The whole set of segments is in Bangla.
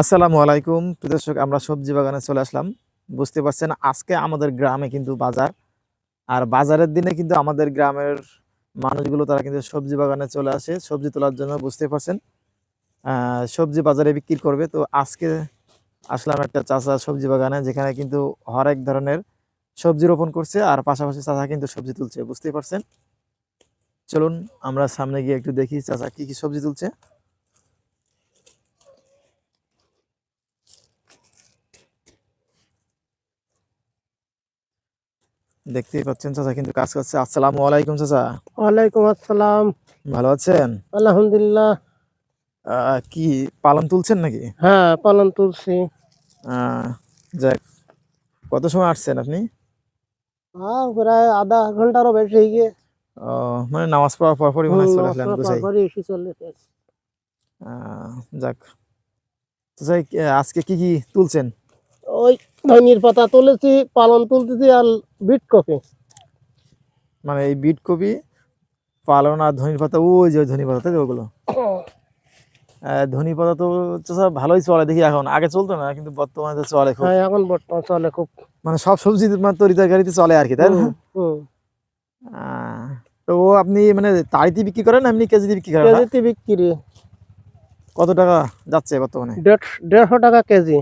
আসসালামু আলাইকুম। দর্শক, আমরা সবজি বাগানে চলে আসলাম। বুঝতে পারছেন, আজকে আমাদের গ্রামে কিন্তু বাজার। আর বাজারের দিনে কিন্তু আমাদের গ্রামের মানুষগুলো, তারা কিন্তু সবজি বাগানে চলে আসে। সবজি তোলার জন্য বুঝতে পারছেন সবজি বাজারে বিক্রি করবে। তো আজকে আসলাম একটা চাচা সবজি বাগানে, যেখানে কিন্তু হরেক ধরনের সবজি রোপণ করছে। আর পাশাপাশি চাচা কিন্তু সবজি তুলছে, বুঝতে পারছেন? চলুন, আমরা সামনে গিয়ে একটু দেখি চাচা কি কি সবজি তুলছে। দেখতেই পাচ্ছেন চাচা কিন্তু কাজ করছে। আসসালামু আলাইকুম চাচা। ওয়ালাইকুম আসসালাম। ভালো আছেন? আলহামদুলিল্লাহ। কি পালন তুলছেন নাকি? হ্যাঁ পালন তুলছি। যাক কত সময় আসছেন আপনি? প্রায় আধা ঘন্টারও বেশি গিয়ে। মানে নামাজ পড়ার পরপরই মনে চলে আসলেন যাক। আজকে কি কি তুলছেন? ওই ধনির পাতা তুলেছি পালন তুলতেছি আর বিট কপি। মানে এই বিট কপি পালন আর ধনির পাতা ওই যে ধনি পাতা তাই ওগুলো। আহ, পাতা তো চাচা ভালোই চলে দেখি এখন। আগে চলতো না কিন্তু বর্তমানে তো চলে খুব। হ্যাঁ এখন বর্তমান চলে খুব। মানে সব সবজি মানে তরি তরকারিতে চলে আর কি তাই না? তো ও আপনি মানে তাড়িতে বিক্রি করেন এমনি কেজিতে বিক্রি করেন? কেজিতে বিক্রি। কত টাকা যাচ্ছে বর্তমানে? দেড়শো টাকা কেজি।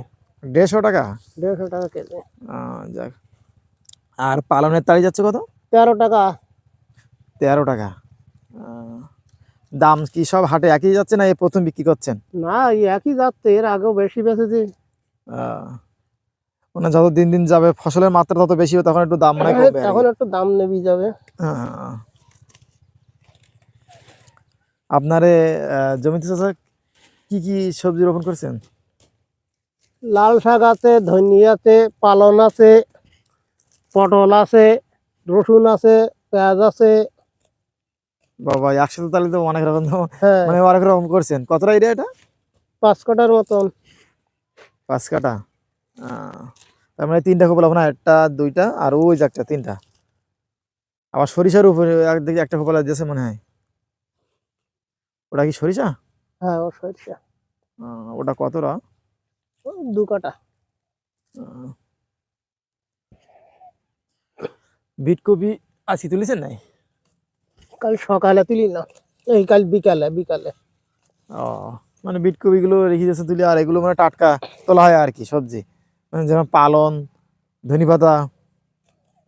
দেড়শো টাকা? দেড়শো টাকা কেজি। যাক। আর পালনের তাড়ি যাচ্ছে কত? তেরো টাকা। তেরো টাকা। দাম কি সব হাটে একই যাচ্ছে না এই প্রথম বিক্রি করছেন? না এই একই যাচ্ছে এর আগেও বেশি বেঁচেছি। মানে যত দিন দিন যাবে ফসলের মাত্রা তত বেশি হবে তখন একটু দাম মানে কমবে এখন একটু দাম নেবি যাবে। আপনারে জমিতে চাষা কি কি সবজি রোপণ করছেন? লাল শাক আছে ধনি আছে পালন আছে পটল আছে রসুন আছে পেঁয়াজ আছে। বাবা একসাথে তাহলে তো অনেক রকম হ্যাঁ। মানে অনেক রকম করছেন। কতটা এরিয়া এটা? পাঁচ কাটার মতন। পাঁচ কাটা তার মানে তিনটা খোপা না একটা দুইটা আর ওই যে একটা তিনটা। আবার সরিষার উপরে একদিকে একটা খোপা দিয়েছে মনে হয়। ওটা কি সরিষা? হ্যাঁ ও সরিষা। ওটা কতটা? দু কাটা। বিটকপি আশি তুলেছেন নাই? কাল সকালে তুলি না এই কাল বিকালে বিকালে। ও মানে বিটকপি গুলো রেখে দিয়েছে তুলে আর এগুলো মানে টাটকা তোলা হয় আর কি সবজি। মানে যেমন পালন ধনি পাতা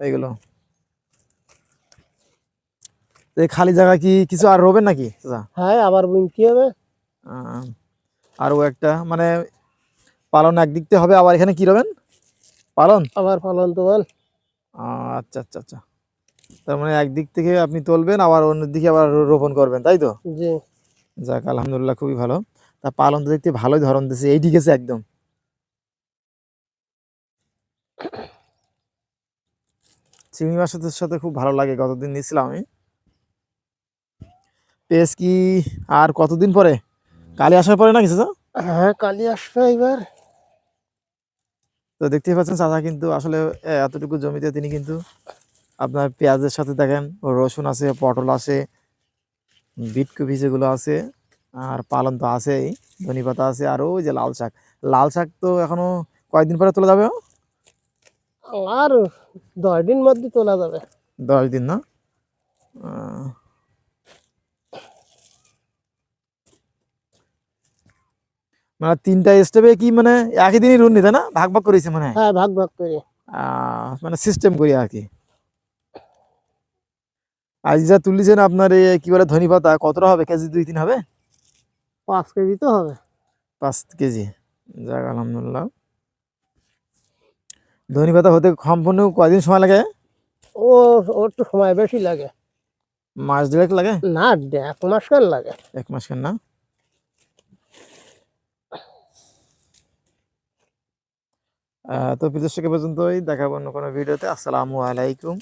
এইগুলো এই খালি জায়গা কি কিছু আর রোবেন নাকি? হ্যাঁ আবার কি হবে? আহ, আরও একটা মানে পালন একদিক থেকে হবে আবার এখানে কি রবেন? পালন? আবার ফলন তোল। আহ, আচ্ছা আচ্ছা আচ্ছা। তার মানে একদিক থেকে আপনি তুলবেন আবার অন্য দিকে আবার রোপণ করবেন তাই তো? জি। যাক আলহামদুলিল্লাহ খুবই ভালো। তা পালন তো দেখতে ভালোই ধরন দিচ্ছে এই ঠিক আছে একদম। চিংড়ি মাছের সাথে খুব ভালো লাগে কতদিন নিয়েছিলাম আমি। পেস কি আর কতদিন পরে? কালি আসার পরে না কিছু তো? হ্যাঁ কালি আসবে এবার। তো দেখতেই পাচ্ছেন চাচা কিন্তু আসলে এতটুকু জমিতে তিনি কিন্তু আপনার পেঁয়াজের সাথে দেখেন রসুন আছে পটল আছে বিটকপি যেগুলো আছে আর পালন তো আছেই ধনি পাতা আছে আর ওই যে লাল শাক। লাল শাক তো এখনও কয়েকদিন পরে তোলা যাবে? আর দশ দিন মধ্যে তোলা যাবে। দশ দিন না? মানে তিনটা স্টেপে কি মানে একই দিনই রুন নিতে না? ভাগ ভাগ করেছে মানে? হ্যাঁ ভাগ ভাগ করে। মানে সিস্টেম করি আর কি। আজ যা তুলিছেন আপনার এই কি বলে ধনি পাতা কতটা হবে? কেজি দুই তিন হবে? পাঁচ কেজি তো হবে। পাঁচ কেজি। যাক আলহামদুলিল্লাহ। ধনি পাতা হতে সম্পূর্ণ কয়দিন সময় লাগে? ও ওর তো সময় বেশি লাগে। মাস দেড়েক লাগে? না এক মাস খান লাগে। এক মাস কেন না? তো বিদেশ থেকে পর্যন্তই। দেখাবো অন্য কোনো ভিডিওতে। আসসালামু আলাইকুম।